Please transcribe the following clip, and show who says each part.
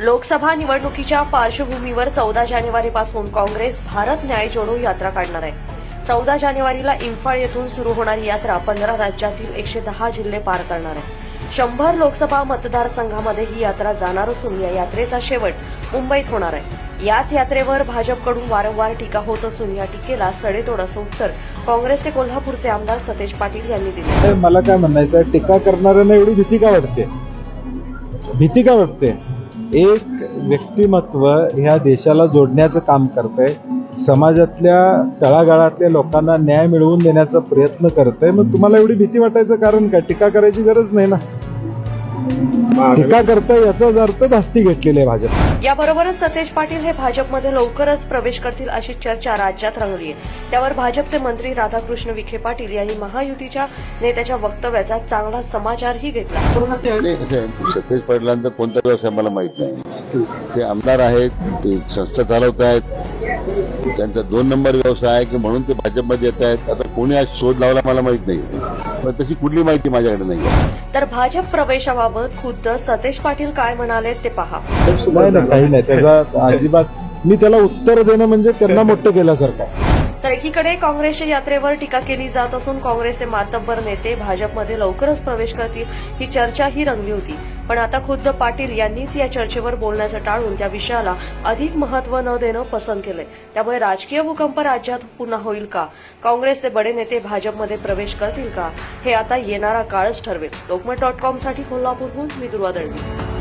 Speaker 1: लोकसभा निवडणुकीच्या पार्श्वभूमीवर चौदा जानेवारीपासून काँग्रेस भारत न्याय जोडो यात्रा काढणार आहे. चौदा जानेवारीला इम्फाळ येथून सुरू होणारी यात्रा पंधरा राज्यातील एकशे दहा जिल्हे पार करणार आहे. शंभर लोकसभा मतदारसंघामध्ये ही यात्रा जाणार असून या यात्रेचा शेवट मुंबईत होणार आहे. याच यात्रेवर भाजपकडून वारंवार टीका होत असून या टीकेला सडेतोड असं उत्तर काँग्रेसचे कोल्हापूरचे आमदार सतेज पाटील यांनी दिले.
Speaker 2: मला काय म्हणायचं टीका करणाऱ्यांना एवढी भीती का वाटते? भीती का वाटते? एक व्यक्तिमत्व ह्या देशाला जोडण्याचं काम करतंय. समाजातल्या तळागाळातल्या लोकांना न्याय मिळवून देण्याचा प्रयत्न करतंय. मग तुम्हाला एवढी भीती वाटायचं कारण काय? टीका करायची गरज नाही ना? टीका करताय याचाच अर्थ धास्ती घेतलेली आहे भाजप.
Speaker 1: याबरोबरच सतेज पाटील हे भाजपमध्ये लवकरच प्रवेश करतील अशी चर्चा राज्यात रंगली आहे. त्यावर भाजपचे मंत्री राधाकृष्ण विखे पाटील यांनी महायुतीच्या नेत्याच्या वक्तव्याचा चांगला समाचारही घेतला.
Speaker 3: सतेज पाटलांचा कोणता व्यवसाय मला माहीत नाही. ते आमदार आहेत ते संस्था चालवत आहेत त्यांचा दोन नंबर व्यवसाय आहे की म्हणून ते भाजपमध्ये येत आहेत. आता कोणी आज शोध लावला मला माहीत नाही. पण तशी कुठली माहिती माझ्याकडे नाही
Speaker 1: तर भाजप प्रवेशाबाबत खुद्द सतेज पाटील काय म्हणाले ते पहा.
Speaker 2: नाही नाही काही नाही. त्याचा अजिबात मी त्याला उत्तर देणं म्हणजे त्यांना मोठं केल्यासारखं.
Speaker 1: तर एकीकडे काँग्रेसच्या यात्रेवर टीका केली जात असून काँग्रेसचे मातब्बर नेते भाजपमध्ये लवकरच प्रवेश करतील ही चर्चाही रंगली होती. पण आता खुद्द पाटील यांनीच या चर्चेवर बोलण्याचं टाळून त्या विषयाला अधिक महत्त्व न देणं पसंत केलंय. त्यामुळे राजकीय भूकंप राज्यात पुन्हा होईल का? काँग्रेसचे बडे नेते भाजपमध्ये प्रवेश करतील का? हे आता येणारा काळच ठरवेल. लोकमत डॉट कॉमसाठी कोल्हापूरहून मी दुर्वा दळवी.